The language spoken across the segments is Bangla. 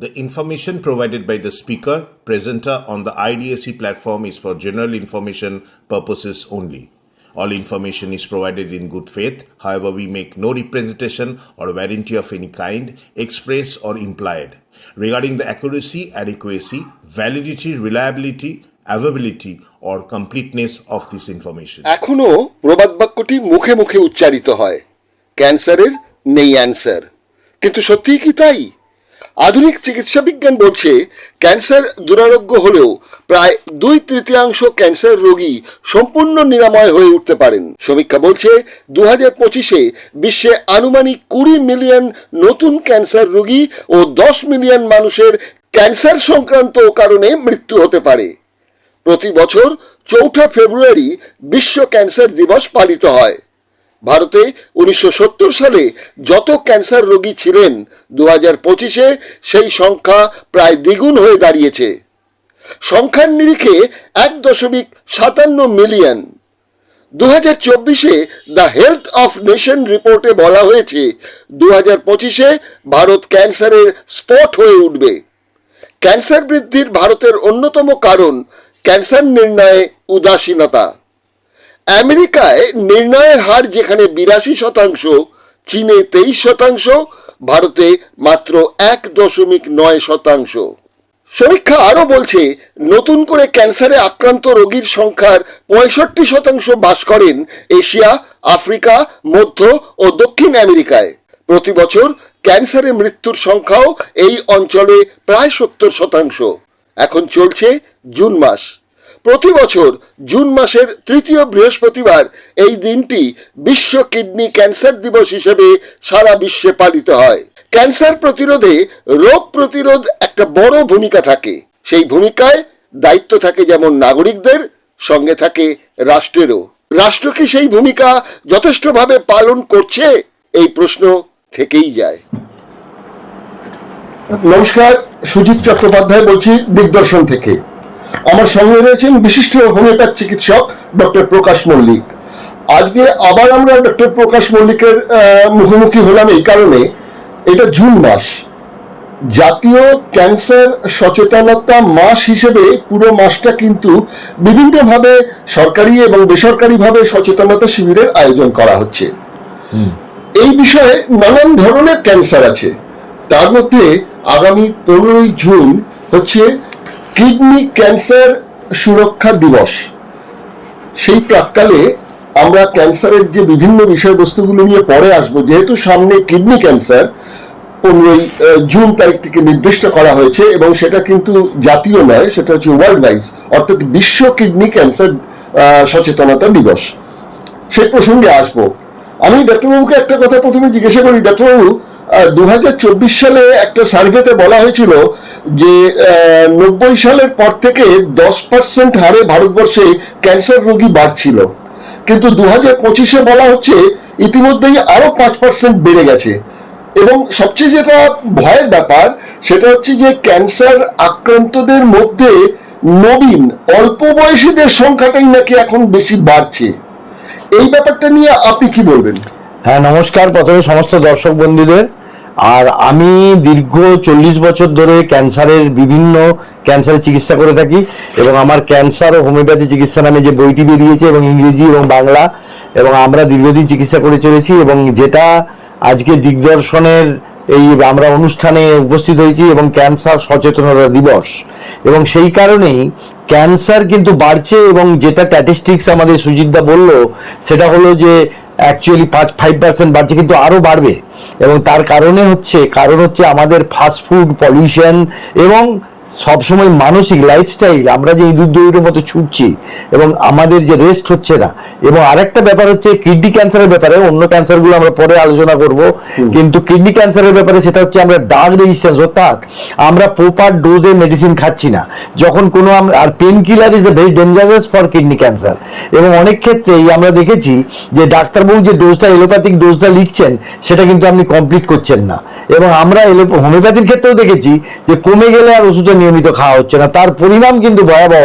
The information provided by the speaker, presenter on the IDAC platform is for general information purposes only. All information is provided in good faith. However, we make no representation or warranty of any kind, express or implied, regarding the accuracy, adequacy, validity, reliability, availability, or completeness of this information. এখনও প্রবাদ বাক্যটি মুখে মুখে উচ্চারিত হয় ক্যান্সারের নেই অ্যান্সার কিন্তু সত্যিই কি তাই আধুনিক চিকিৎসা বিজ্ঞান বলছে, ক্যান্সার দুরারোগ্য হলেও প্রায় দুই তৃতীয়াংশ ক্যান্সার রোগী সম্পূর্ণ নিরাময় হয়ে উঠতে পারেন। সমীক্ষা বলছে দু হাজার পঁচিশে বিশ্বে আনুমানিক কুড়ি মিলিয়ন নতুন ক্যান্সার রোগী ও দশ মিলিয়ন মানুষের ক্যান্সার সংক্রান্ত কারণে মৃত্যু হতে পারে। প্রতি বছর চৌঠা ফেব্রুয়ারি বিশ্ব ক্যান্সার দিবস পালিত হয়। ভারতে উনিশশো সত্তর সালে যত ক্যান্সার রোগী ছিলেন, দু হাজার পঁচিশে সেই সংখ্যা প্রায় দ্বিগুণ হয়ে দাঁড়িয়েছে। সংখ্যার নিরিখে এক দশমিক সাতান্ন মিলিয়ন। দু হাজার চব্বিশে দ্য হেলথ অফ নেশন রিপোর্টে বলা হয়েছে, দু হাজার পঁচিশে ভারত ক্যান্সারের স্পট হয়ে উঠবে। ক্যান্সার বৃদ্ধির ভারতের অন্যতম কারণ ক্যান্সার নির্ণয়ে উদাসীনতা। আমেরিকায় নির্ণয়ের হার যেখানে বিরাশি শতাংশ, চীনে তেইশ শতাংশ, ভারতে মাত্র এক দশমিক নয় শতাংশ। সমীক্ষা আরও বলছে, নতুন করে ক্যান্সারে আক্রান্ত রোগীর সংখ্যার পঁয়ষট্টি শতাংশ বাস করেন এশিয়া, আফ্রিকা, মধ্য ও দক্ষিণ আমেরিকায়। প্রতি বছর ক্যান্সারে মৃত্যুর সংখ্যাও এই অঞ্চলে প্রায় সত্তর শতাংশ। এখন চলছে জুন মাস। প্রতি বছর জুন মাসের তৃতীয় বৃহস্পতিবার এই দিনটি বিশ্ব কিডনি ক্যান্সার দিবস হিসেবে সারা বিশ্বে পালিত হয়। ক্যান্সার প্রতিরোধে রোগ প্রতিরোধ একটা বড় ভূমিকা থাকে। সেই ভূমিকায় দায়িত্ব থাকে যেমন নাগরিকদের, সঙ্গে থাকে রাষ্ট্রেরও। রাষ্ট্র কি সেই ভূমিকা যথেষ্টভাবে পালন করছে? এই প্রশ্ন থেকেই যায়। নমস্কার, সুজিত চট্টোপাধ্যায় বলছি দিগদর্শন থেকে। আমার সঙ্গে রয়েছেন বিশিষ্ট হোমিওপ্যাথ চিকিৎসক ডক্টর প্রকাশ মল্লিক। আজকে আবার আমরা ডক্টর প্রকাশ মল্লিকের মুখোমুখি হলাম এই কারণে। এটা জুন মাস। জাতীয় ক্যান্সার সচেতনতা মাস হিসেবে পুরো মাসটা কিন্তু বিভিন্নভাবে সরকারি এবং বেসরকারিভাবে সচেতনতা শিবিরের আয়োজন করা হচ্ছে। এই বিষয়ে নানান ধরনের ক্যান্সার আছে। তার মধ্যে আগামী পনেরোই জুন হচ্ছে কিডনি ক্যান্সার সুরক্ষা দিবস। সেই প্রাককালে আমরা ক্যান্সারের যে বিভিন্ন বিষয়বস্তুগুলো নিয়ে পরে আসব, যেহেতু সামনে কিডনি ক্যান্সার, পনেরোই জুন তারিখ থেকে নির্দিষ্ট করা হয়েছে এবং সেটা কিন্তু জাতীয় নয়, সেটা হচ্ছে ওয়ার্ল্ড ওয়াইজ অর্থাৎ বিশ্ব কিডনি ক্যান্সার সচেতনতা দিবস। সেই প্রসঙ্গে আসব। আমি ডাক্তারবাবুকে একটা কথা প্রথমে জিজ্ঞাসা করি, ডাক্তারবাবু দু হাজার চব্বিশ সালে একটা সার্ভেতে বলা হয়েছিল যে নব্বই সালের পর থেকে দশ পার্সেন্ট হারে ভারতবর্ষে ক্যান্সার রোগী বাড়ছিল। কিন্তু দু হাজার পঁচিশে বলা হচ্ছে ইতিমধ্যেই আরও পাঁচ পার্সেন্ট বেড়ে গেছে। এবং সবচেয়ে যেটা ভয়ের ব্যাপার, সেটা হচ্ছে যে ক্যান্সার আক্রান্তদের মধ্যে নবীন, অল্প বয়সীদের সংখ্যাটাই নাকি এখন বেশি বাড়ছে। এই ব্যাপারটা নিয়ে আপনি কি বলবেন? হ্যাঁ নমস্কার। প্রথমে সমস্ত দর্শক বন্ধুদের আর আমি দীর্ঘ চল্লিশ বছর ধরে ক্যান্সারের বিভিন্ন ক্যান্সারের চিকিৎসা করে থাকি এবং আমার ক্যান্সার ও হোমিওপ্যাথি চিকিৎসা নামে যে বইটি বেরিয়েছে এবং ইংরেজি এবং বাংলা এবং আমরা দীর্ঘদিন চিকিৎসা করে চলেছি এবং যেটা আজকে দিগদর্শনের এই আমরা অনুষ্ঠানে উপস্থিত হয়েছি এবং ক্যান্সার সচেতনতা দিবস। এবং সেই কারণেই ক্যান্সার কিন্তু বাড়ছে এবং যেটা স্ট্যাটিস্টিক্স আমাদের সুজিতদা বলল, সেটা হলো যে অ্যাকচুয়ালি পাঁচ ফাইভ পার্সেন্ট বাড়ছে, কিন্তু আরও বাড়বে। এবং তার কারণে হচ্ছে, কারণ হচ্ছে আমাদের ফাস্টফুড পলিউশন এবং সবসময় মানসিক লাইফস্টাইল আমরা যে ইঁদুর দৌড়ের মতো ছুটছি এবং আমাদের যে রেস্ট হচ্ছে না। এবং আরেকটা ব্যাপার হচ্ছে কিডনি ক্যান্সারের ব্যাপারে অন্য ক্যান্সারগুলো আমরা পরে আলোচনা করব। কিন্তু কিডনি ক্যান্সারের ব্যাপারে সেটা হচ্ছে আমরা ডার্ক রেজিস্ট্যান্স অর্থাৎ আমরা প্রপার ডোজে মেডিসিন খাচ্ছি না। যখন কোনো আমরা আর pain killer is a very dangerous for kidney cancer এবং অনেক ক্ষেত্রেই আমরা দেখেছি যে ডাক্তারবাবু যে ডোজটা এলোপ্যাথিক ডোজটা লিখছেন সেটা কিন্তু আপনি কমপ্লিট করছেন না। এবং আমরা এলো হোমিওপ্যাথির ক্ষেত্রেও দেখেছি যে কমে গেলে আর ওষুধের নিয়মিত খাওয়া হচ্ছে না। তার পরিণাম কিন্তু ভয়াবহ।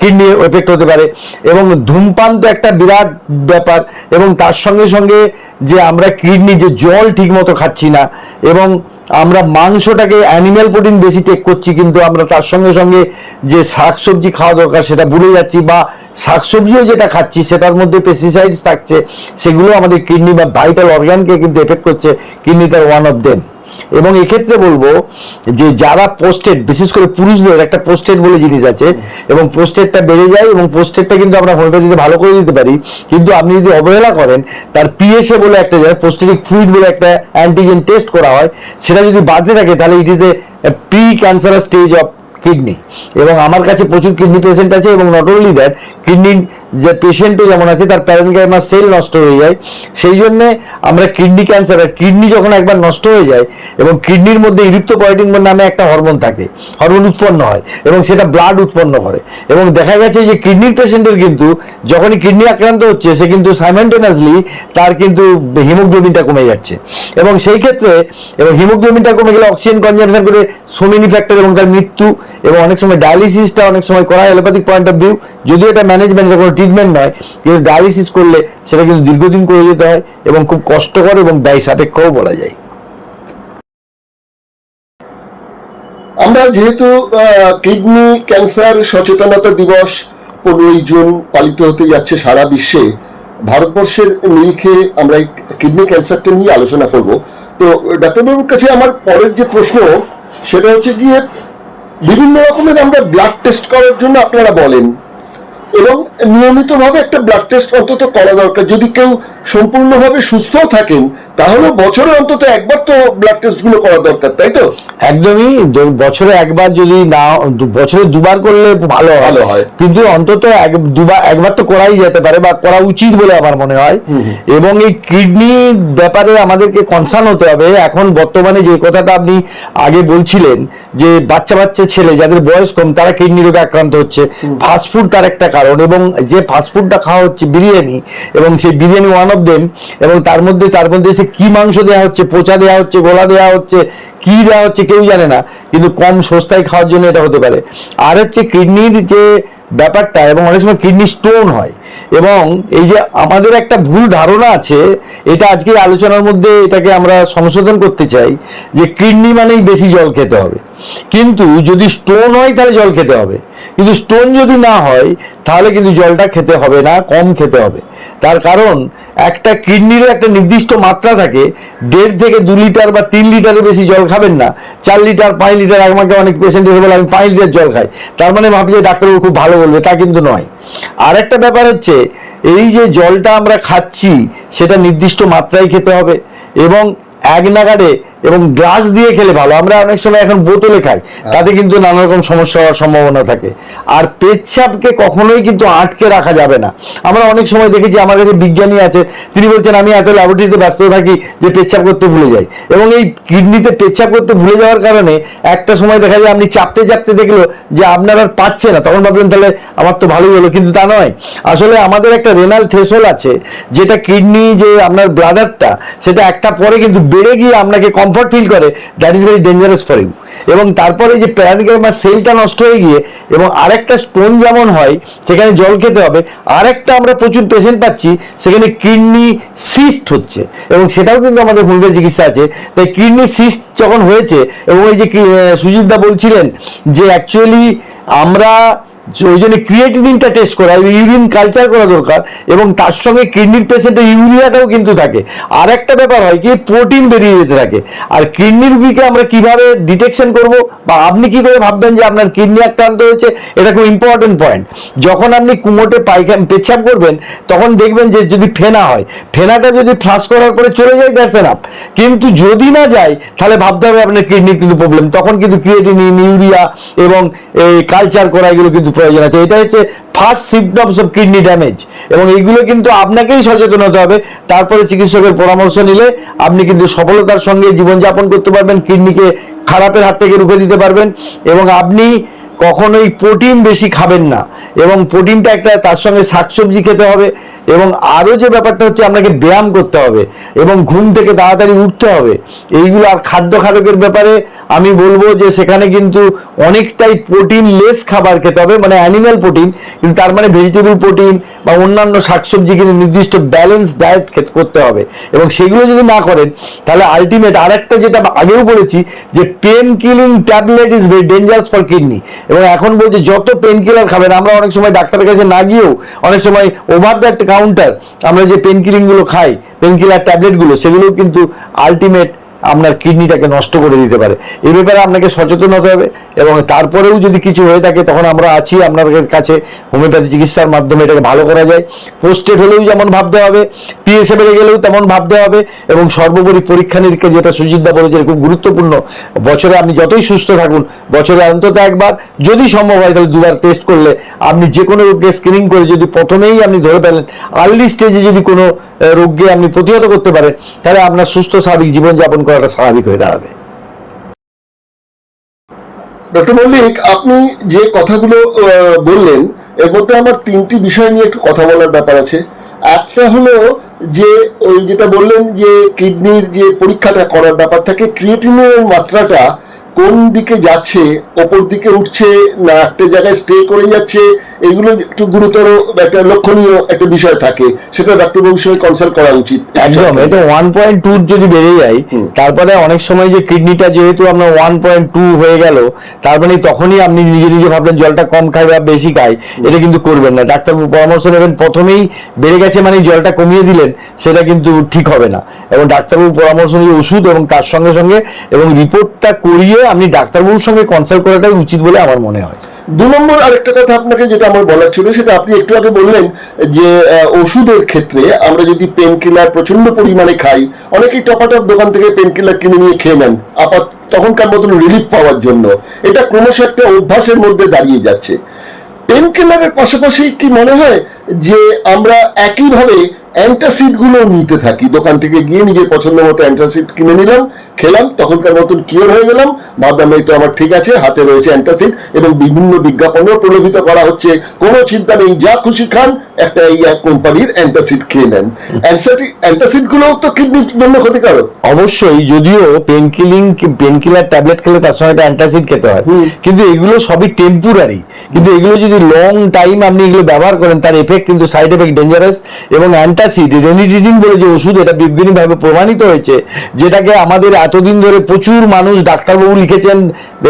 কিডনি এফেক্ট হতে পারে। এবং ধূমপান তো একটা বিরাট ব্যাপার। এবং তার সঙ্গে সঙ্গে যে আমরা কিডনি, যে জল ঠিকমতো খাচ্ছি না, এবং আমরা মাংসটাকে অ্যানিম্যাল প্রোটিন বেশি টেক করছি, কিন্তু আমরা তার সঙ্গে সঙ্গে যে শাকসবজি খাওয়া দরকার সেটা ভুলে যাচ্ছি বা শাকসবজিও যেটা খাচ্ছি, সেটার মধ্যে পেস্টিসাইডস থাকছে, সেগুলো আমাদের কিডনি বা ভাইটাল অর্গানকে কিন্তু এফেক্ট করছে কিডনি তার ওয়ান অফ দেম এবং এক্ষেত্রে বলব যে যারা পোস্টেড বিশেষ করে পুরুষদের, একটা পোস্টেড বলে জিনিস আছে, এবং পোস্টেডটা বেড়ে যায় এবং পোস্টেডটা কিন্তু আমরা হোমিওপ্যাথিতে ভালো করে দিতে পারি, কিন্তু আপনি যদি অবহেলা করেন, তার পিএসএ বলে একটা যায় পোস্টেডিক ফ্লুইড বলে একটা অ্যান্টিজেন টেস্ট করা হয়, সেটা যদি বাড়তে থাকে, তাহলে it is a pre cancerous stage of kidney এবং আমার কাছে প্রচুর কিডনি পেশেন্ট আছে এবং নট অনলি দ্যাট কিডনির যে পেশেন্টও যেমন আছে, তার প্যারেনকাইমার সেল নষ্ট হয়ে যায়। সেই জন্যে আমরা কিডনি ক্যান্সার কিডনি যখন একবার নষ্ট হয়ে যায় এবং কিডনির মধ্যে ইরিপ্টোপয়েটিন নামে একটা হরমোন থাকে হরমোন উৎপন্ন হয় এবং সেটা ব্লাড উৎপন্ন করে। এবং দেখা গেছে যে কিডনির পেশেন্টের কিন্তু যখনই কিডনি আক্রান্ত হচ্ছে, সে কিন্তু সাইমেন্টেনাসলি তার কিন্তু হিমোগ্লোবিনটা কমে যাচ্ছে। এবং সেই ক্ষেত্রে, এবং হিমোগ্লোবিনটা কমে গেলে অক্সিজেন কনজামশন করে সোমিনি ফ্যাক্টর এবং তার মৃত্যু এবং অনেক সময় ডায়ালিসিসটা অনেক সময় করা অ্যালোপ্যাথিক পয়েন্ট অফ ভিউ যদিও এটা ম্যানেজমেন্ট কোনো ট্রিটমেন্ট নয়, কিন্তু ডায়ালিসিস করলে সেটা কিন্তু দীর্ঘদিন করে যেতে হয় এবং খুব কষ্টকর এবং ব্যয় সাপেক্ষও বলা যায়। আমরা যেহেতু কিডনি ক্যান্সার সচেতনতা দিবস পনেরোই জুন পালিত হতে যাচ্ছে সারা বিশ্বে, ভারতবর্ষের নিরিখে আমরা এই কিডনি ক্যান্সারটা নিয়ে আলোচনা করব। তো, ডাক্তারবাবুর কাছে আমার পরের যে প্রশ্ন, সেটা হচ্ছে গিয়ে বিভিন্ন রকমের আমরা ব্লাড টেস্ট করার জন্য আপনারা বলেন। এবং নিয়মিতভাবে একটা ব্লাড টেস্ট অন্তত করা দরকার। যদি কেউ সম্পূর্ণভাবে সুস্থও থাকেন তাহলে বছরে অন্তত একবার তো ব্লাড টেস্টগুলো করা দরকার তাই তো? একদমই বছরে একবার যদি না বছরে দুবার করলে ভালো ভালো হয়। কিন্তু অন্তত এক দুবার একবার তো করাই যেতে পারে বা করা উচিত বলে আমার মনে হয়। এবং এই কিডনি ব্যাপারে আমাদেরকে কনসার্ন হতে হবে। এখন বর্তমানে যে কথাটা আপনি আগে বলছিলেন যে বাচ্চা বাচ্চা ছেলে যাদের বয়স কম তারা কিডনি রোগে আক্রান্ত হচ্ছে। ফাস্টফুড তার একটা কারণ এবং যে ফাস্টফুডটা খাওয়া হচ্ছে বিরিয়ানি এবং সেই বিরিয়ানি ওয়ান অফ দেম এবং তার মধ্যে তার মধ্যে সে কী মাংস দেওয়া হচ্ছে, পচা দেওয়া হচ্ছে, গোলা দেওয়া হচ্ছে, কি দেওয়া হচ্ছে কেউ জানে না, কিন্তু কম সস্তায় খাওয়ার জন্য এটা হতে পারে। আর হচ্ছে কিডনির যে ব্যাপারটা এবং অনেক সময় কিডনি স্টোন হয় এবং এই যে আমাদের একটা ভুল ধারণা আছে, এটা আজকে আলোচনার মধ্যে এটাকে আমরা সংশোধন করতে চাই যে কিডনি মানেই বেশি জল খেতে হবে। কিন্তু যদি স্টোন হয় তাহলে জল খেতে হবে। কিন্তু স্টোন যদি না হয়, তাহলে কিন্তু জলটা খেতে হবে না, কম খেতে হবে। তার কারণ, একটা কিডনিরও একটা নির্দিষ্ট মাত্রা থাকে, দেড় থেকে দু লিটার বা তিন লিটারের বেশি জল খাবেন না। চার লিটার, পাঁচ লিটার, আমাকে অনেক পেশেন্ট এসে বলে, আমি পাঁচ লিটার জল খাই। তার মানে ভাবি যে ডাক্তারবাবু খুব ভালো বলবে, তা কিন্তু নয়। আর একটা ব্যাপার হচ্ছে, এই যে জলটা আমরা খাচ্ছি, সেটা নির্দিষ্ট মাত্রায় খেতে হবে এবং এক নাগাড়ে এবং গ্লাস দিয়ে খেলে ভালো। আমরা অনেক সময় এখন বোতলে খাই তাতে কিন্তু নানা রকম সমস্যা হওয়ার সম্ভাবনা থাকে। আর পেচ্ছাপকে কখনোই কিন্তু আটকে রাখা যাবে না। আমরা অনেক সময় দেখেছি আমার কাছে বিজ্ঞানী আছে তিনি বলছেন আমি এত ল্যাবরেটরিতে ব্যস্ত থাকি যে পেচ্ছাপ করতে ভুলে যাই। এবং এই কিডনিতে পেচ্ছাপ করতে ভুলে যাওয়ার কারণে একটা সময় দেখা যায় আপনি চাপতে চাপতে দেখল যে আপনার আর পাচ্ছে না। তখন ভাবলেন তাহলে আমার তো ভালোই হলো। কিন্তু তা নয়। আসলে আমাদের একটা রেনাল থ্রেশল আছে যেটা কিডনি যে আপনার ব্লাডারটা সেটা একটা পরে কিন্তু বেড়ে গিয়ে আপনাকে কমফর্ট ফিল করে that is very dangerous for you এবং তারপরে যে প্যারানিকাইমার সেলটা নষ্ট হয়ে গিয়ে এবং আরেকটা স্টোন যেমন হয়, সেখানে জল খেতে হবে, আরেকটা আমরা প্রচুর পেশেন্ট পাচ্ছি, সেখানে কিডনি সিস্ট হচ্ছে। এবং সেটাও কিন্তু আমাদের হোমিওপ্যাথি চিকিৎসা আছে। তাই কিডনি সিস্ট যখন হয়েছে এবং ওই যে সুজিতদা বলছিলেন যে অ্যাকচুয়ালি আমরা ওই জন্য ক্রিয়েটিনিনটা টেস্ট করা ইউরিন কালচার করা দরকার এবং তার সঙ্গে কিডনির পেশেন্টের ইউরিয়াটাও কিন্তু থাকে। আর একটা ব্যাপার হয় কি প্রোটিন বেরিয়ে যেতে থাকে। আর কিডনির রুগীকে আমরা কীভাবে ডিটেকশন করব বা আপনি কি করে ভাববেন যে আপনার কিডনি আক্রান্ত হয়েছে, এটা খুব ইম্পর্টেন্ট পয়েন্ট যখন আপনি কুমোটে পায়খানা, পেচ্ছাপ করবেন, তখন দেখবেন যে যদি ফেনা হয়, ফেনাটা যদি ফ্লাশ করার পরে চলে যায় দ্যাটস এনাফ কিন্তু যদি না যায়, তাহলে ভাবতে হবে আপনার কিডনির কিন্তু প্রবলেম তখন কিন্তু ক্রিয়েটিনিন ইউরিয়া এবং এই কালচার করা, এগুলো কিন্তু প্রয়োজন আছে। এটা হচ্ছে first symptoms of kidney damage এবং এইগুলো কিন্তু আপনাকেই সচেতন হতে হবে। তারপরে চিকিৎসকের পরামর্শ নিলে আপনি কিন্তু সফলতার সঙ্গে জীবনযাপন করতে পারবেন কিডনিকে খারাপের হাত থেকে রুখে দিতে পারবেন এবং আপনি কখনোই প্রোটিন বেশি খাবেন না। এবং প্রোটিনটা একটা তার সঙ্গে শাকসবজি খেতে হবে। এবং আরও যে ব্যাপারটা হচ্ছে আপনাকে ব্যায়াম করতে হবে এবং ঘুম থেকে তাড়াতাড়ি উঠতে হবে, এইগুলো আর খাদ্য খাদকের ব্যাপারে আমি বলব যে সেখানে কিন্তু অনেকটাই প্রোটিন লেস খাবার খেতে হবে মানে অ্যানিম্যাল প্রোটিন, কিন্তু তার মানে ভেজিটেবল প্রোটিন বা অন্যান্য শাকসবজি কিন্তু নির্দিষ্ট ব্যালেন্স ডায়েট করতে হবে এবং সেগুলো যদি না করেন, তাহলে আলটিমেট আরেকটা যেটা আগেও বলেছি যে pain killing tablet is very dangerous for kidney এবং এখন বলছে যত পেন কিলার খাবেন, আমরা অনেক সময় ডাক্তারের কাছে না গিয়েও অনেক সময় ওভার দ্যাট কাউন্টার আমরা যে পেন কিলিংগুলো খাই পেন কিলার ট্যাবলেটগুলো সেগুলোও কিন্তু আলটিমেট আপনার কিডনিটাকে নষ্ট করে দিতে পারে। এ ব্যাপারে আপনাকে সচেতন হতে হবে। এবং তারপরেও যদি কিছু হয়ে থাকে, তখন আমরা আছি আপনার কাছে হোমিওপ্যাথি চিকিৎসার মাধ্যমে এটাকে ভালো করা যায়। পোস্টেড হলেও যেমন ভাবতে হবে পিএসএ বেড়ে গেলেও তেমন ভাবতে হবে, এবং সর্বোপরি পরীক্ষা নিরীক্ষা যেটা সুজিতদা বলেছে খুব গুরুত্বপূর্ণ। বছরে আপনি যতই সুস্থ থাকুন, বছরে অন্তত একবার, যদি সম্ভব হয় তাহলে দুবার টেস্ট করলে, আপনি যে কোনো রোগকে স্ক্রিনিং করে যদি প্রথমেই আপনি ধরে পেলেন আর্লি স্টেজে যদি কোনো রোগকে আপনি প্রতিহত করতে পারেন, তাহলে আপনার সুস্থ স্বাভাবিক জীবনযাপন করাটা স্বাভাবিক হয়ে দাঁড়াবে। ডক্টর মল্লিক, আপনি যে কথাগুলো বললেন, এর মধ্যে আমার তিনটি বিষয় নিয়ে একটু কথা বলার ব্যাপার আছে। একটা হলো যে, ওই যেটা বললেন যে, কিডনির যে পরীক্ষাটা করার ব্যাপার থাকে, ক্রিয়েটিনের মাত্রাটা কোন দিকে যাচ্ছে ওপর দিকে উঠছে না একটা জায়গায় স্টে করে যাচ্ছে এগুলো একটু গুরুতর একটা লক্ষণীয় একটা বিষয় থাকে। সেটা ডাক্তারবাবুর সঙ্গে কনসাল্ট করা উচিত। একদম এটা ওয়ান পয়েন্ট টু যদি বেড়ে যায় তারপরে অনেক সময় যে কিডনিটা যেহেতু আপনার ওয়ান পয়েন্ট টু হয়ে গেল তার মানে তখনই আপনি নিজে নিজে ভাবলেন জলটা কম খাই বা বেশি খাই এটা কিন্তু করবেন না। ডাক্তারবাবু পরামর্শ নেবেন প্রথমেই বেড়ে গেছে মানে জলটা কমিয়ে দিলেন সেটা কিন্তু ঠিক হবে না। এবং ডাক্তারবাবু পরামর্শ নিয়ে ওষুধ এবং তার সঙ্গে সঙ্গে এবং রিপোর্টটা করিয়ে আপনি ডাক্তারবাবুর সঙ্গে কনসাল্ট করাটাই উচিত বলে আমার মনে হয়। দু নম্বর আরেকটা কথা আপনাকে যেটা আমার বলার ছিল, সেটা আপনি একটু আগে বললেন যে ওষুধের ক্ষেত্রে আমরা যদি পেন কিলার প্রচণ্ড পরিমাণে খাই, অনেকেই টপাটপ দোকান থেকে পেন কিলার কিনে নিয়ে খেয়ে নেন, আপাত, তখনকার মতন রিলিফ পাওয়ার জন্য। এটা ক্রমশ একটা অভ্যাসের মধ্যে দাঁড়িয়ে যাচ্ছে। পেন কিলারের পাশাপাশি কি মনে হয় যে আমরা একইভাবে অ্যান্টাসিডগুলো নিতে থাকি। দোকান থেকে গিয়ে নিজের পছন্দ মতো অ্যান্টাসিড কিনে নিলাম খেলাম তখনকার মতন কিওর হয়ে গেলাম ভাবলাম এই তো আমার ঠিক আছে হাতে রয়েছে অ্যান্টাসিড এবং বিভিন্ন বিজ্ঞাপনেও প্রলোভিত করা হচ্ছে। কোনো চিন্তা নেই যা খুশি খান একটা এই এক কোম্পানির অ্যান্টাসিড খেয়ে নেন। অ্যান্টাসিড গুলোও তো কিডনির জন্য ক্ষতিকারক। অবশ্যই যদিও pain killing pain killer tablet খেলে তার সঙ্গে একটা অ্যান্টাসিড খেতে হয়। কিন্তু এগুলো সবই টেম্পোরারি কিন্তু এগুলো যদি লং টাইম আপনি এগুলো ব্যবহার করেন তার এফেক্ট কিন্তু সাইড এফেক্ট ডেঞ্জারাস এবং অ্যান্টাসিড রেনিডিডিন বলে যে ওষুধ, এটা বিজ্ঞানীভাবে প্রমাণিত হয়েছে, যেটাকে আমাদের এতদিন ধরে প্রচুর মানুষ ডাক্তারবাবু লিখেছেন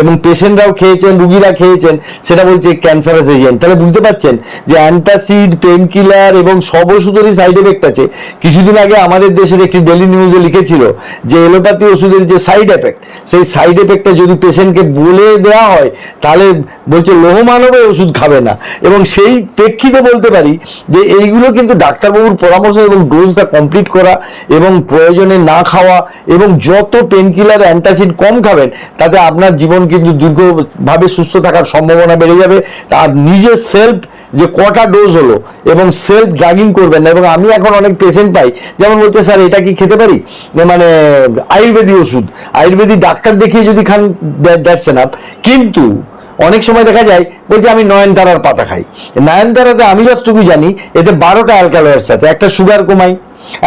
এবং পেশেন্টরাও খেয়েছেন, রুগীরা খেয়েছেন, সেটা বলছে ক্যান্সারাস এজেন্ট তাহলে বুঝতে পারছেন যে অ্যান্টাসিড পেন কিলার এবং সব ওষুধেরই সাইড এফেক্ট আছে। কিছুদিন আগে আমাদের দেশের একটি ডেলি নিউজে লিখেছিল যে এলোপ্যাথি ওষুধের যে সাইড এফেক্ট সেই সাইড এফেক্টটা যদি পেশেন্টকে বলে দেওয়া হয়, তাহলে বলছে লোহ মানবে ওষুধ খাবে না। এবং সেই প্রেক্ষিতে বলতে পারি যে এইগুলো কিন্তু ডাক্তারবাবুর পরামর্শ এবং ডোজটা কমপ্লিট করা এবং প্রয়োজনে না খাওয়া এবং যত পেন কিলার অ্যান্টাসিড কম খাবেন, তাতে আপনার জীবন কিন্তু দীর্ঘভাবে সুস্থ থাকার সম্ভাবনা বেড়ে যাবে। আর নিজের সেলফ যে কটা ডোজ হলো এবং সেলফ ড্রাগিং করবেন না এবং আমি এখন অনেক পেশেন্ট পাই, যেমন বলতে স্যার, এটা কি খেতে পারি? মানে আয়ুর্বেদিক ওষুধ। আয়ুর্বেদিক ডাক্তার দেখিয়ে যদি খান দ্যাটস এনাফ কিন্তু অনেক সময় দেখা যায়, বলছে আমি নয়নতারার পাতা খাই। নয়নতারাতে আমি যতটুকু জানি, এতে বারোটা অ্যালকালয়েডস আছে। একটা সুগার কমাই,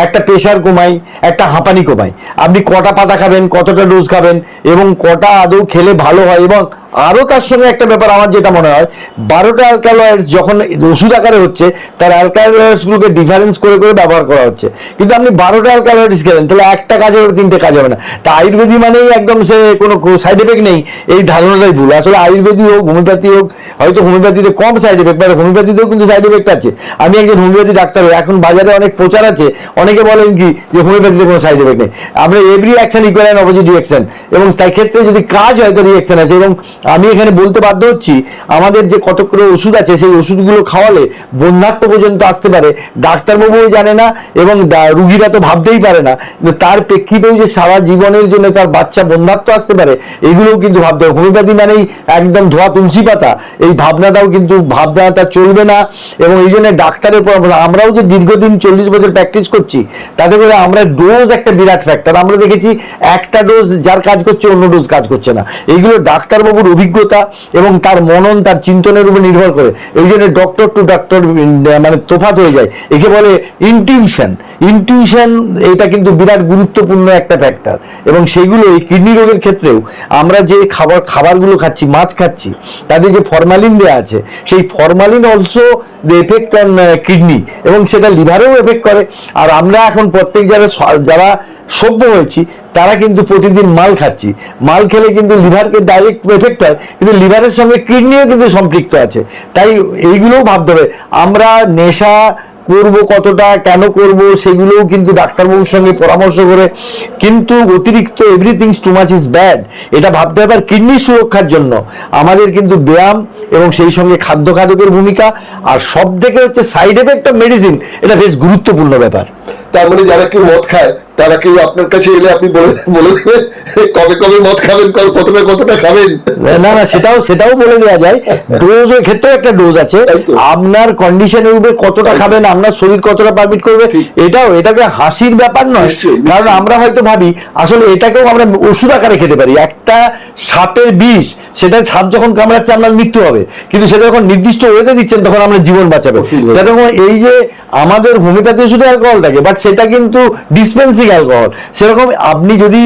একটা প্রেশার কমাই, একটা হাঁপানি কমাই। আপনি কটা পাতা খাবেন, কতটা ডোজ খাবেন, এবং কটা আদৌ খেলে ভালো হয়, এবং আরও তার সঙ্গে একটা ব্যাপার আমার যেটা মনে হয়, বারোটা অ্যালকালয়েডস যখন ওষুধ আকারে হচ্ছে, তার অ্যালকালয়েডসগুলোকে ডিফারেন্স করে করে ব্যবহার করা হচ্ছে। কিন্তু আপনি বারোটা অ্যালকালয়েডস খেলেন, তাহলে একটা কাজ হবে তিনটে কাজ হবে না। তা আয়ুর্বেদি মানেই একদম সে কোনো সাইড এফেক্ট নেই, এই ধারণাটাই ভুল। আসলে আয়ুর্বেদি হোক, হোমিওপ্যাথি হোক, হয়তো হোমিওপ্যাথিতে কম সাইড এফেক্ট বাট হোমিওপ্যাথিতেও কিন্তু সাইড এফেক্ট আছে। আমি একজন হোমিওপ্যাথি ডাক্তার। এখন বাজারে অনেক প্রচার আছে, অনেকে বলেন কি যে হোমিওপ্যাথিতে কোনো সাইড এফেক্ট নেই। আমরা every action equal and opposite reaction এবং তাই ক্ষেত্রে যদি কাজ হয়, তো রিয়াকশন আছে, এবং আমি এখানে বলতে বাধ্য হচ্ছি, আমাদের যে কতগুলো ওষুধ আছে, সেই ওষুধগুলো খাওয়ালে বন্যাত্ম পর্যন্ত আসতে পারে। ডাক্তারবাবুও জানে না এবং রুগীরা তো ভাবতেই পারে না। তার প্রেক্ষিতেও যে সারা জীবনের জন্য তার বাচ্চা বন্যাত্ম আসতে পারে, এগুলোও কিন্তু ভাবতে হবে। হোমিওপ্যাথি মানেই একদম ধোয়া তুলসী পাতা। এই ভাবনাটাও কিন্তু, ভাবনাটা চলবে না। এবং এই জন্য ডাক্তারের পরামর্শ, আমরাও যে দীর্ঘদিন চল্লিশ বছর প্র্যাকটিস করছি, তাতে করে আমরা ডোজ একটা বিরাট ফ্যাক্টর। আমরা দেখেছি একটা ডোজ যার কাজ করছে, অন্য ডোজ কাজ করছে না। এইগুলো ডাক্তারবাবুর অভিজ্ঞতা এবং তার মনন, তার চিন্তনের উপর নির্ভর করে। এই জন্য ডক্টর টু ডক্টর মানে তোফাত হয়ে যায়। একে বলে ইনটিউশন ইনটিউশন এটা কিন্তু বিরাট গুরুত্বপূর্ণ একটা ফ্যাক্টর এবং সেগুলো এই কিডনি রোগের ক্ষেত্রেও আমরা যে খাবার, খাবারগুলো খাচ্ছি, মাছ খাচ্ছি তাদের যে ফরমালিন দেওয়া আছে, সেই formalin also effect on kidney এবং সেটা লিভারেও এফেক্ট করে। আর আমরা এখন প্রত্যেক যারা যারা সভ্য হয়েছি, তারা কিন্তু প্রতিদিন মাল খাচ্ছি। মাল খেলে কিন্তু লিভারকে ডাইরেক্ট এফেক্ট হয় কিন্তু লিভারের সঙ্গে কিডনিও কিন্তু সম্পৃক্ত আছে। তাই এইগুলোও ভাবতে হবে, আমরা নেশা করব কতটা, কেন করব, সেগুলোও কিন্তু ডাক্তারবাবুর সঙ্গে পরামর্শ করে, কিন্তু অতিরিক্ত everything too much is bad এটা ভাবতে হবে, আর কিডনি সুরক্ষার জন্য আমাদের কিন্তু ব্যায়াম এবং সেই সঙ্গে খাদ্য খাদকের ভূমিকা, আর সব থেকে হচ্ছে সাইড এফেক্ট অফ মেডিসিন এটা বেশ গুরুত্বপূর্ণ ব্যাপার। তার মানে যারা কেউ মদ খায় তারা কেউ আপনার কাছে এলে আপনি বলে বলে দেবেন কবে কবে মদ খাবেন কতটা কতটা খাবেন? না না সেটাও সেটাও বলে দেওয়া যায়। ডোজের ক্ষেত্রেও একটা ডোজ আছে। আপনার কন্ডিশনের উপরে কতটা খাবেন আপনার শরীর কতটা পারমিট করবে এটাও এটাকে হাসির ব্যাপার নয়। কারণ আমরা হয়তো ভাবি আসলে এটাকেও আমরা ওষুধ আকারে খেতে পারি। একটা সাপের বিষ সেটা সাপ যখন কামড়াচ্ছে আপনার মৃত্যু হবে। কিন্তু সেটা যখন নির্দিষ্ট ওয়েতে দিচ্ছেন তখন আমরা জীবন বাঁচাবে। যেরকম এই যে আমাদের হোমিওপ্যাথি ওষুধে অ্যালকোহল থাকে বাট সেটা কিন্তু ডিসপেন্সিং অ্যালকোহল সেরকম আপনি যদি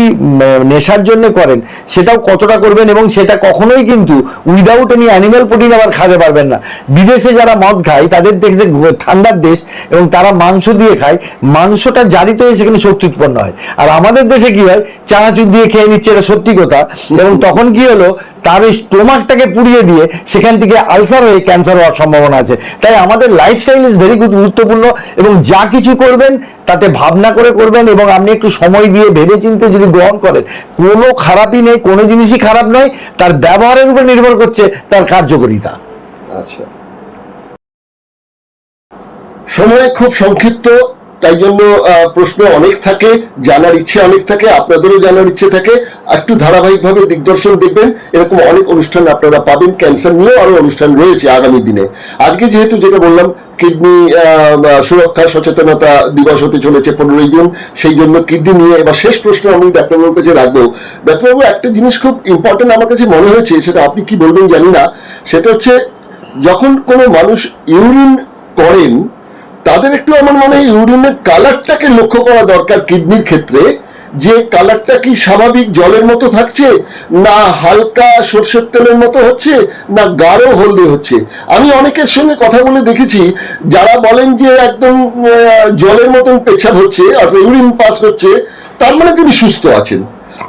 নেশার জন্য করেন, সেটাও কতটা করবেন এবং সেটা কখনোই কিন্তু উইদাউট এনি অ্যানিম্যাল প্রোটিন আবার খাতে পারবেন না। বিদেশে যারা মদ খায়, তাদের দেখছে ঠান্ডার দেশ এবং তারা মাংস দিয়ে খায়, মাংসটা জারিত হয়ে সেখানে শক্তি উৎপন্ন হয়। আর আমাদের দেশে কি হয়, চানাচুর দিয়ে খেয়ে নিচ্ছে, এটা সত্যি কথা। এবং তখন কি হলো তার ওই স্টোমাকটাকে পুড়িয়ে দিয়ে সেখান থেকে আলসার হয়ে ক্যান্সার হওয়ার সম্ভাবনা আছে। তাই আমাদের লাইফস্টাইল ইজ ভেরি গুরুত্বপূর্ণ এবং যা কিছু করবেন তাতে ভাবনা করে করবেন এবং আপনি একটু সময় দিয়ে ভেবে চিন্তে যদি গ্রহণ করেন, কোনো খারাপই নেই, কোনো জিনিসই খারাপ নয়, তার ব্যবহারের উপর নির্ভর করছে তার কার্যকারিতা। আচ্ছা। সময় খুব সংক্ষিপ্ত। তাই জন্য প্রশ্ন অনেক থাকে, জানার ইচ্ছে অনেক থাকে, আপনাদেরও জানার ইচ্ছে থাকে। একটু ধারাবাহিকভাবে দিগদর্শন দেখবেন, এরকম অনেক অনুষ্ঠান আপনারা পাবেন, ক্যান্সার নিয়েও আরও অনুষ্ঠান রয়েছে আগামী দিনে। আজকে যেহেতু যেটা বললাম, কিডনি সুরক্ষা, সচেতনতা দিবস হতে চলেছে পনেরোই জুন, সেই জন্য কিডনি নিয়ে এবার শেষ প্রশ্ন আমি ডাক্তারবাবুর কাছে রাখব। ডাক্তারবাবু, একটা জিনিস খুব ইম্পর্টেন্ট আমার কাছে মনে হয়েছে, সেটা আপনি কি বলবেন জানি না, সেটা হচ্ছে, যখন কোনো মানুষ ইউরিন করেন তাদের একটু আমার মনে হয় ইউরিনের কালারটাকে লক্ষ্য করা দরকার কিডনির ক্ষেত্রে। যে কালারটা কি স্বাভাবিক জলের মতো থাকছে, না হালকা সর্ষের তেলের মতো হচ্ছে, না গাঢ় হলদে হচ্ছে? আমি অনেকের সঙ্গে কথা বলে দেখেছি, যারা বলেন যে একদম জলের মতন পেছাব হচ্ছে, অর্থাৎ ইউরিন পাস হচ্ছে, তার মানে তিনি সুস্থ আছেন।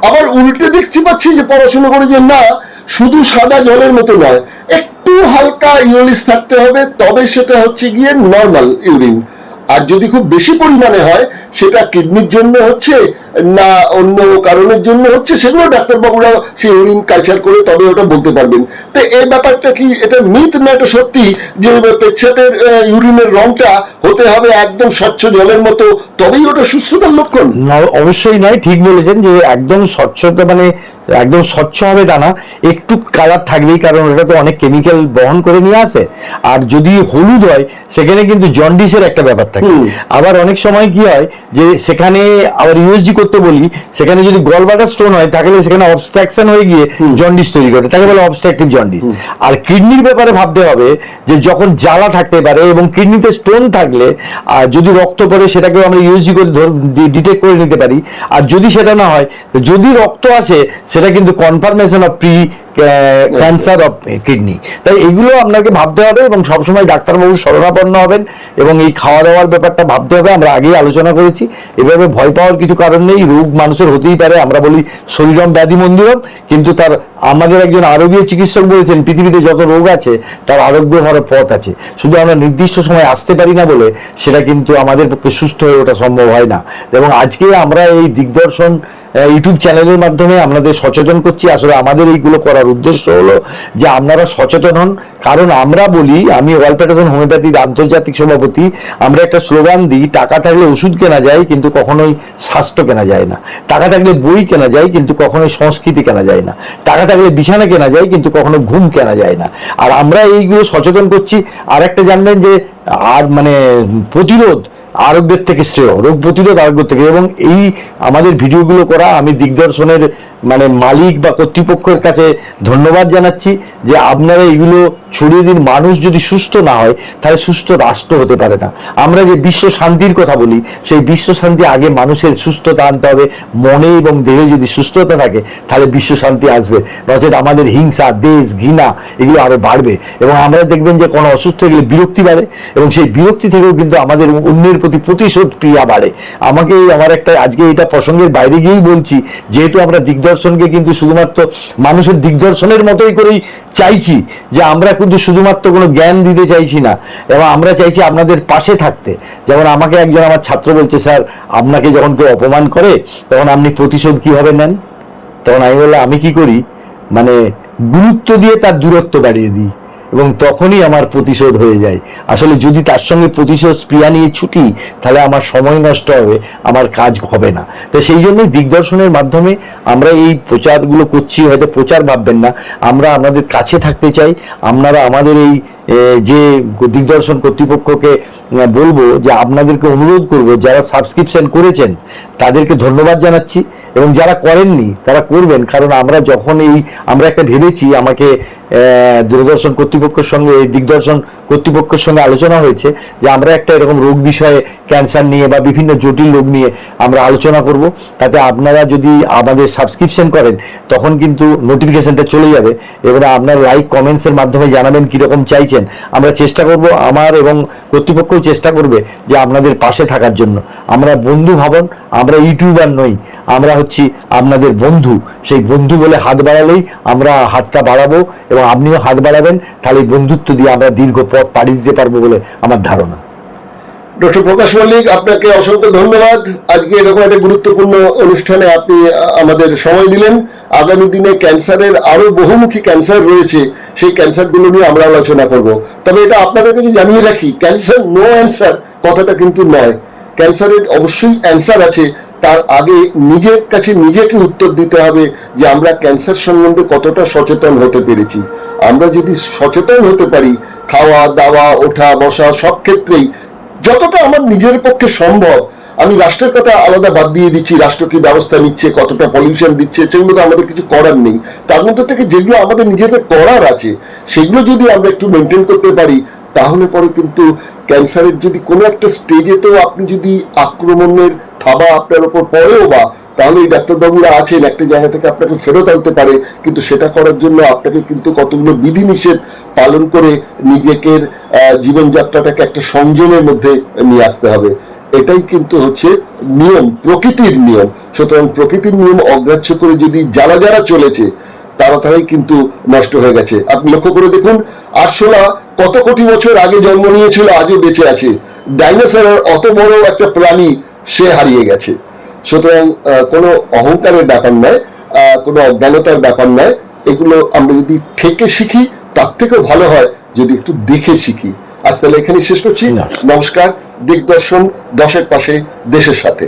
আবার উল্টে দেখছি পাচ্ছি যে পড়াশোনা করে যে না শুধু সাদা জলের মতো নয়, একটু হালকা ইউরিস থাকতে হবে, তবে সেটা হচ্ছে গিয়ে নর্মাল ইউরিন আর যদি খুব বেশি পরিমাণে হয়, সেটা কিডনির জন্য হচ্ছে না অন্য কারণের জন্য হচ্ছে সেগুলো ডাক্তারবাবুরা সেই ইউরিন কালচার করে তবে ওটা বলতে পারবেন। তো এই ব্যাপারটা কি এটা মিথ না এটা সত্যি যে পেচ্ছাপের ইউরিনের রংটা হতে হবে একদম স্বচ্ছ জলের মতো তবেই ওটা সুস্থতার লক্ষণ? না অবশ্যই নয় ঠিক বলেছেন যে একদম স্বচ্ছতা মানে একদম স্বচ্ছ হবে তা না একটু কালার থাকবেই কারণ ওটা তো অনেক কেমিক্যাল বহন করে নিয়ে আসে। আর যদি হলুদ হয় সেখানে কিন্তু জন্ডিসের একটা ব্যাপার থাকে। আবার অনেক সময় কি হয় যে সেখানে আবার ইউএসজি করতে বলি সেখানে যদি গল বাটার স্টোন হয় তাহলে সেখানে অবস্ট্রাকশন হয়ে গিয়ে জন্ডিস তৈরি করে। তাকে বলে অবস্ট্রাকটিভ জন্ডিস আর কিডনির ব্যাপারে ভাবতে হবে যে যখন জ্বালা থাকতে পারে এবং কিডনিতে স্টোন থাকলে আর যদি রক্ত পড়ে সেটাকেও আমরা ইউজি করে ডিটেক্ট করে নিতে পারি। আর যদি সেটা না হয় যদি রক্ত আসে সেটা কিন্তু confirmation of pre cancer of kidney তাই এগুলো আপনাকে ভাবতে হবে এবং সবসময় ডাক্তারবাবু শরণাপন্ন হবেন এবং এই খাওয়া দাওয়ার ব্যাপারটা ভাবতে হবে। আমরা আগেই আলোচনা করেছি। এভাবে ভয় পাওয়ার কিছু কারণ নেই। রোগ মানুষের হতেই পারে আমরা বলি শরীরম ব্যাধি মন্দিরম। কিন্তু তার আমাদের একজন আরবীয় চিকিৎসক বলেছেন পৃথিবীতে যত রোগ আছে তার আরোগ্য হওয়ার পথ আছে। শুধু আমরা নির্দিষ্ট সময় আসতে পারি না বলে সেটা কিন্তু আমাদের পক্ষে সুস্থ হয়ে ওঠা সম্ভব হয় না। এবং আজকে আমরা এই দিগদর্শন ইউটিউব চ্যানেলের মাধ্যমে আপনাদের সচেতন করছি। আসলে আমাদের এইগুলো করার উদ্দেশ্য হলো যে আপনারা সচেতন হন। কারণ আমরা বলি, আমি ওয়ার্ল্ড ফেডারেশন হোমিওপ্যাথির আন্তর্জাতিক সভাপতি, আমরা একটা স্লোগান দিই, টাকা থাকলে ওষুধ কেনা যায়, কিন্তু কখনোই স্বাস্থ্য কেনা যায় না। টাকা থাকলে বই কেনা যায়, কিন্তু কখনোই সংস্কৃতি কেনা যায় না। টাকা থাকলে বিছানা কেনা যায়, কিন্তু কখনো ঘুম কেনা যায় না। আর আমরা এইগুলো সচেতন করছি। আর একটা জানবেন যে, আর মানে প্রতিরোধ আরোগ্যের থেকে শ্রেয় রোগ প্রতিরোধ আরোগ্য থেকে। এবং এই আমাদের ভিডিওগুলো করা আমি দিগদর্শনের মানে মালিক বা কর্তৃপক্ষের কাছে ধন্যবাদ জানাচ্ছি যে আপনারা এগুলো ছড়িয়ে দিন। মানুষ যদি সুস্থ না হয়, তাহলে সুস্থ রাষ্ট্র হতে পারে না। আমরা যে বিশ্ব শান্তির কথা বলি, সেই বিশ্ব শান্তি আগে মানুষের সুস্থতা আনতে হবে। মনে এবং দেহে যদি সুস্থতা থাকে, তাহলে বিশ্ব শান্তি আসবে। নচেত আমাদের হিংসা, দেশ, ঘৃণা, এগুলো আরও বাড়বে। এবং আমরা দেখবেন যে কোনো অসুস্থ হয়ে গেলে বিরক্তি বাড়ে। এবং সেই বিরক্তি থেকেও কিন্তু আমাদের অন্যের প্রতি প্রতিশোধ ক্রিয়া বাড়ে। আমাকে আমার একটা, আজকে এটা প্রসঙ্গের বাইরে গিয়েই বলছি, যেহেতু আমরা দিগদর্শনকে কিন্তু শুধুমাত্র মানুষের দিগদর্শনের মতোই করেই চাইছি যে আমরা কিন্তু শুধুমাত্র কোনো জ্ঞান দিতে চাইছি না। এবং আমরা চাইছি আপনাদের পাশে থাকতে। যেমন আমাকে একজন আমার ছাত্র বলছে, স্যার, আপনাকে যখন কেউ অপমান করে, তখন আপনি প্রতিশোধ কীভাবে নেন? তখন আমি বললাম, আমি কি করি? মানে গুরুত্ব দিয়ে তার দূরত্ব বাড়িয়ে দিই। এবং তখনই আমার প্রতিশোধ হয়ে যায়। আসলে যদি তার সঙ্গে প্রতিশোধ স্প্রিয়া নিয়ে ছুটি, তাহলে আমার সময় নষ্ট হবে, আমার কাজ হবে না। তো সেই জন্যই দিগদর্শনের মাধ্যমে আমরা এই প্রচারগুলো করছি, হয়তো প্রচার ভাববেন না। আমরা আমাদের কাছে থাকতে চাই, আপনারা আমাদের এই যে দিগদর্শন কর্তৃপক্ষকে বলব যে আপনাদেরকে অনুরোধ করব, যারা সাবস্ক্রিপশন করেছেন, তাদেরকে ধন্যবাদ জানাচ্ছি এবং যারা করেননি, তারা করবেন। কারণ আমরা যখন এই, আমরা একটা ভেবেছি, আমাকে দূরদর্শন কর্তৃপক্ষের সঙ্গে, এই দিগদর্শন কর্তৃপক্ষের সঙ্গে আলোচনা হয়েছে যে আমরা একটা এরকম রোগ বিষয়ে ক্যান্সার নিয়ে বা বিভিন্ন জটিল রোগ নিয়ে আমরা আলোচনা করব। তাতে আপনারা যদি আমাদের সাবস্ক্রিপশন করেন, তখন কিন্তু নোটিফিকেশনটা চলে যাবে এবারে আপনার লাইক, কমেন্টসের মাধ্যমে জানাবেন কীরকম চাইছেন আমরা চেষ্টা করব, আমার এবং কর্তৃপক্ষও চেষ্টা করবে যে আপনাদের পাশে থাকার জন্য। আমরা বন্ধু ভাবন, আমরা ইউটিউবার নই, আমরা হচ্ছি আপনাদের বন্ধু। সেই বন্ধু বলে হাত বাড়ালেই আমরা হাতটা বাড়াবো এবং আপনিও হাত বাড়াবেন, তাহলে বন্ধুত্ব দিয়ে আমরা দীর্ঘ পথ পাড়ি দিতে পারব বলে আমার ধারণা। ডক্টর প্রকাশ মল্লিক, আপনাকে অসংখ্য ধন্যবাদ। আজকে এরকম একটা গুরুত্বপূর্ণ অনুষ্ঠানে আপনি আমাদের সময় দিলেন। আগামী দিনে ক্যান্সারের আরও বহুমুখী ক্যান্সার রয়েছে, সেই ক্যান্সারগুলো নিয়ে আমরা আলোচনা করব। তবে এটা আপনাদের কাছে জানিয়ে রাখি, ক্যান্সার নো অ্যান্সার কথাটা কিন্তু নয়। ক্যান্সারের অবশ্যই অ্যান্সার আছে, তার আগে নিজের কাছে নিজেকে উত্তর দিতে হবে যে আমরা ক্যান্সার সম্বন্ধে কতটা সচেতন হতে পেরেছি। আমরা যদি সচেতন হতে পারি, খাওয়া, দাওয়া, ওঠা, বসা সব ক্ষেত্রেই যতটা আমার নিজের পক্ষে সম্ভব, আমি রাষ্ট্রের কথা আলাদা বাদ দিয়ে দিচ্ছি, রাষ্ট্র কি ব্যবস্থা নিচ্ছে, কতটা পলিউশন দিচ্ছে, সেগুলো তো আমাদের কিছু করার নেই। তার মধ্যে থেকে যেগুলো আমাদের নিজেদের করার আছে, সেগুলো যদি আমরা একটু মেনটেন করতে পারি, তাহলে পরে কিন্তু ক্যান্সারের যদি কোনো একটা স্টেজে তো আপনি যদি আক্রমণের থাবা আপনার ওপর পড়েও বা তাহলে এই ডাক্তারবাবুরা আছেন একটা জায়গা থেকে আপনাকে ফেরত আনতে পারে। কিন্তু সেটা করার জন্য আপনাকে কিন্তু কতগুলো বিধিনিষেধ পালন করে নিজেকের আহ, জীবনযাত্রাটাকে একটা সংযমের মধ্যে নিয়ে আসতে হবে। এটাই কিন্তু হচ্ছে নিয়ম প্রকৃতির নিয়ম। সুতরাং প্রকৃতির নিয়ম অগ্রাহ্য করে যদি যারা যারা চলেছে তারা তারাই কিন্তু নষ্ট হয়ে গেছে। আপনি লক্ষ্য করে দেখুন আরশোলা কত কোটি বছর আগে জন্ম নিয়েছিল আজও বেঁচে আছে। ডাইনোসরের অত বড় একটা প্রাণী সে হারিয়ে গেছে। সুতরাং কোনো অহংকারের ব্যাপার নয় আহ, কোনো অজ্ঞানতার ব্যাপার নয়। এগুলো আমরা যদি থেকে শিখি তার থেকেও ভালো হয় যদি একটু দেখে শিখি। আজ তাহলে এখানে শেষ করছি। নমস্কার দিগদর্শন দশের পাশে দেশের সাথে।